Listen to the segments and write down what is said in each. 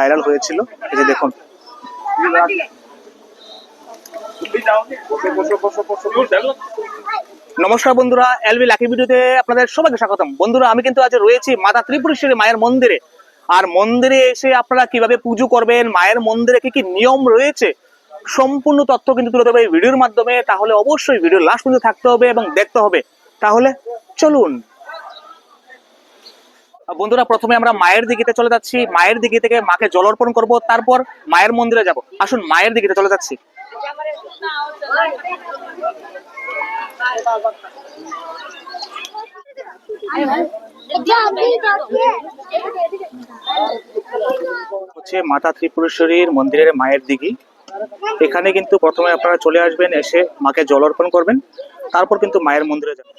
Viral হয়েছিল। এই যে দেখুন। নমস্কার বন্ধুরা, এলবি লাকি ভিডিওতে আপনাদের সবাইকে স্বাগতম। বন্ধুরা, আমি কিন্তু আজ রয়েছি মাতা ত্রিপুরেশ্বরী মায়ের মন্দিরে। আর মন্দিরে এসে আপনারা কীভাবে পুজো করবেন, মায়ের মন্দিরে কি কি নিয়ম রয়েছে, সম্পূর্ণ তথ্য কিন্তু তুলে দেবো এই ভিডিওর মাধ্যমে। তাহলে অবশ্যই ভিডিও লাস্ট পর্যন্ত থাকতে হবে এবং দেখতে হবে। তাহলে চলুন। বন্ধুরা, প্রথমে আমরা মায়ের দিকে চলে যাচ্ছি। মায়ের দিকে থেকে মাকে জল অর্পণ করব, তারপর মায়ের মন্দিরে যাব। আসুন, মায়ের দিকে চলে যাচ্ছি। হচ্ছে মাতা ত্রিপুরেশ্বরীর মন্দিরের মায়ের দিঘি। এখানে কিন্তু প্রথমে আপনারা চলে আসবেন, এসে মাকে জল অর্পণ করবেন, তারপর কিন্তু মায়ের মন্দিরে যাবেন।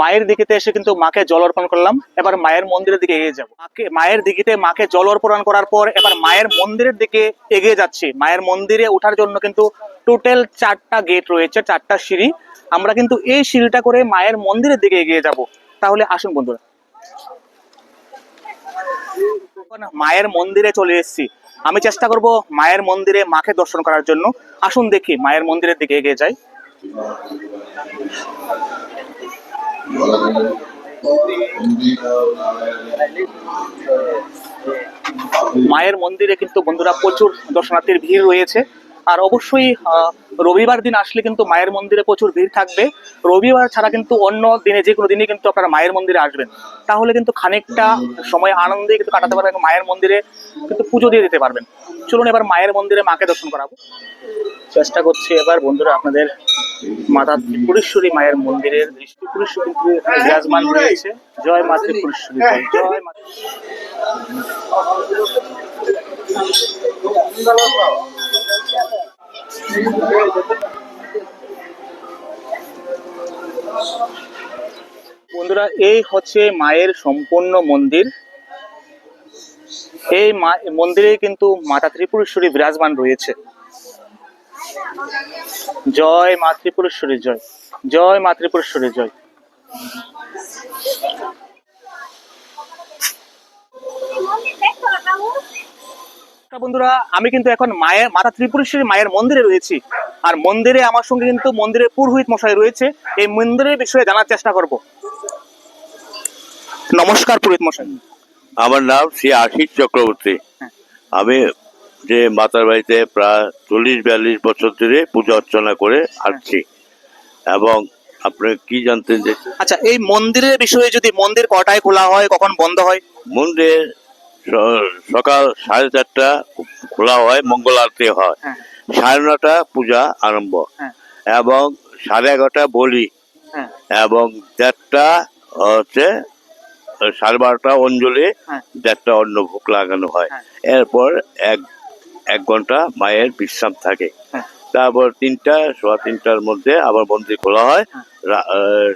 মায়ের দিকেতে এসে কিন্তু মাকে জল অর্পণ করলাম। এবার মায়ের মন্দিরের দিকে এগিয়ে যাব। মাকে, মায়ের দিকেতে মাকে জল অর্পণ করার পর এবার মায়ের মন্দিরের দিকে এগিয়ে যাচ্ছি। মায়ের মন্দিরে ওঠার জন্য কিন্তু টোটাল চারটা গেট রয়েছে, চারটা সিঁড়ি। আমরা কিন্তু এই সিঁড়িটা করে মায়ের মন্দিরের দিকে এগিয়ে যাব। তাহলে আসুন বন্ধুরা। মায়ের মন্দিরে চলে এসেছি। আমি চেষ্টা করব মায়ের মন্দিরে মাকে দর্শন করার জন্য। আসুন দেখি মায়ের মন্দিরের দিকে এগিয়ে যাই। মায়ের মন্দিরে কিন্তু বন্ধুরা প্রচুর দর্শনার্থীর ভিড় রয়েছে। আর অবশ্যই রবিবার দিন আসলে কিন্তু মায়ের মন্দিরে প্রচুর ভিড় থাকবে। রবিবার ছাড়া কিন্তু অন্য দিনে যে কোনো দিনে কিন্তু আপনারা মায়ের মন্দিরে আসবেন। তাহলে কিন্তু খানিকটা সময় আনন্দে কিন্তু কাটাতে পারবেন মায়ের মন্দিরে কিন্তু পুজো দিয়ে দিতে পারবেন। চলুন এবার মায়ের মন্দিরে মাকে দর্শন করাবো। চেষ্টা করছি এবার, বন্ধুরা, আপনাদের মাতা ত্রিপুরেশ্বরী মায়ের মন্দিরের বিরাজমান রয়েছে। জয় মা ত্রিপুরেশ্বরী, জয় মা বন্ধুরা, এই হচ্ছে মায়ের সম্পূর্ণ মন্দির। এই মন্দিরে কিন্তু মাতা ত্রিপুরেশ্বরী বিরাজমান রয়েছে। জয় মা ত্রিপুরেশ্বরী জয়। জয় মা ত্রিপুরেশ্বরী জয় বন্ধুরা আমি কিন্তু এখন মায়ের মাতা ত্রিপুরেশ্বরী মায়ের মন্দিরে রয়েছি। আর মন্দিরে আমার সঙ্গে কিন্তু মন্দিরের পুরোহিত মশাই রয়েছে। এই মন্দিরের বিষয়ে জানার চেষ্টা করব। নমস্কার পুরোহিত মশাই। আমার নাম শ্রী আশিস চক্রবর্তী। হ্যাঁ। আমি যে মাতার বাড়িতে প্রায় চল্লিশ বিয়াল্লিশ বছর ধরে পূজা অর্চনা করে আসছি। এবং আপনি কি জানতেন যে আচ্ছা এই মন্দিরের বিষয়ে যদি মন্দির কটায় খোলা হয় কখন বন্ধ হয়? মন্দির সকাল সাড়ে চারটা খোলা হয় মঙ্গল আরতি হয়। হ্যাঁ। সাড়ে নটা পূজা আরম্ভ। হ্যাঁ। এবং সাড়ে এগারোটা বলি। হ্যাঁ। এবং দেড়টা হচ্ছে সাড়ে বারোটা অঞ্জলি। দেড়টা অন্ন ভোগ লাগানো হ্যাঁ। এরপর এক এক ঘণ্টা মায়ের বিশ্রাম থাকে। তারপর তিনটা সোয়া তিনটার মধ্যে আবার মন্দির খোলা হয়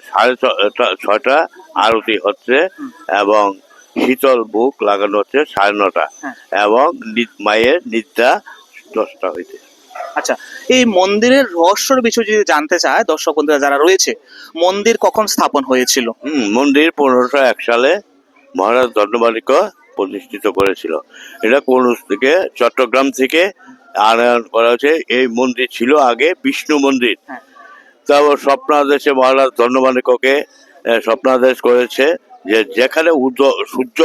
সাড়ে ছ- ছয়টা আরতি হচ্ছে এবং শীতল বুক লাগানো হচ্ছে সাড়ে নটা। এবং মায়ের নিদ্রা দশটা হইতে আচ্ছা এই মন্দিরের রহস্যর বিষয়ে যদি জানতে চায় দর্শক বন্ধুরা যারা রয়েছে মন্দির কখন স্থাপন হয়েছিল মন্দির পনেরোশো এক সালে মহারাজ দণ্ডমালিক প্রতিষ্ঠিত করেছিল। এটা কোন থেকে চট্টগ্রাম থেকে আনয়ন করা হয়েছে। এই মন্দির ছিল আগে বিষ্ণু মন্দির। হ্যাঁ। তারপর স্বপ্নাদেশে মহারাজ আহ, স্বপ্নাদেশ করেছে যে যেখানে উদয় সূর্য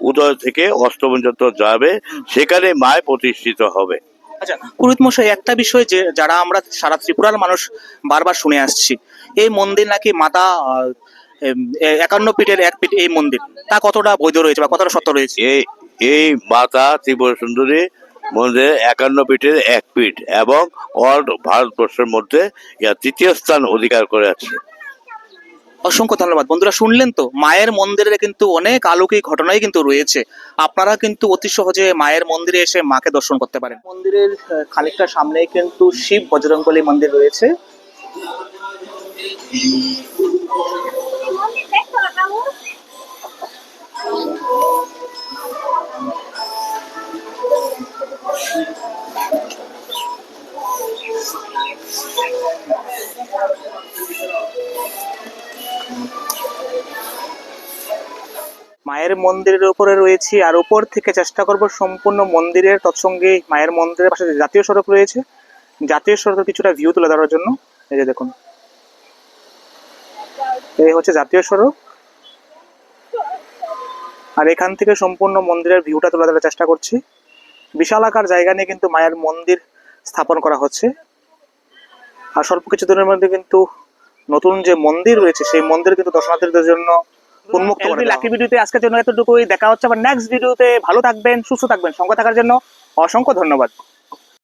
উদয় থেকে অস্ত পর্যন্ত যাবে সেখানে মায় প্রতিষ্ঠিত হবে। আচ্ছা পুরোহিত মশাই একটা বিষয় যে যারা আমরা সারা ত্রিপুরার মানুষ বারবার শুনে আসছি এই মন্দির নাকি মাতা একান্ন পিঠের এক পিঠ এই মন্দির। তা কতটা বৈধ রয়েছে বা কতটা সত্য রয়েছে? এই এই মাতা ত্রিপুরা সুন্দরী মন্দিরে একান্ন পিঠের এক পিঠ এবং অল ভারতবর্ষের মধ্যে ইয়া তৃতীয় স্থান অধিকার করে আছে। অসংখ্য ধন্যবাদ। বন্ধুরা শুনলেন তো? মায়ের মন্দিরে কিন্তু অনেক আলৌকিক ঘটনাই কিন্তু রয়েছে। আপনারা কিন্তু অতি সহজে মায়ের মন্দিরে এসে মাকে দর্শন করতে পারেন। মন্দিরের খানিকটা সামনেই কিন্তু শিব বজরঙ্গলী মন্দির রয়েছে। মায়ের মন্দিরের উপরে রয়েছি আর উপর থেকে চেষ্টা করব সম্পূর্ণ মন্দিরের তৎসঙ্গে মায়ের মন্দিরের পাশে জাতীয় সড়ক রয়েছে, জাতীয় সড়কের কিছুটা ভিউ তুলে ধরার জন্য। এই যে দেখুন। এই হচ্ছে জাতীয় সড়ক। আর এখান থেকে সম্পূর্ণ মন্দিরের ভিউটা তুলে ধরার চেষ্টা করছি। বিশাল আকার জায়গা নিয়ে কিন্তু মায়ের মন্দির স্থাপন করা হচ্ছে। আর স্বল্প কিছু দিনের মধ্যে কিন্তু নতুন যে মন্দির রয়েছে সেই মন্দির কিন্তু দর্শনার্থীদের জন্য উন্মুক্ত করে লাকি ভিডিওতে আজকের জন্য এতটুকুই। দেখা হচ্ছে আবার নেক্সট ভিডিওতে ভালো থাকবেন সুস্থ থাকবেন। সঙ্গে থাকার জন্য অসংখ্য ধন্যবাদ।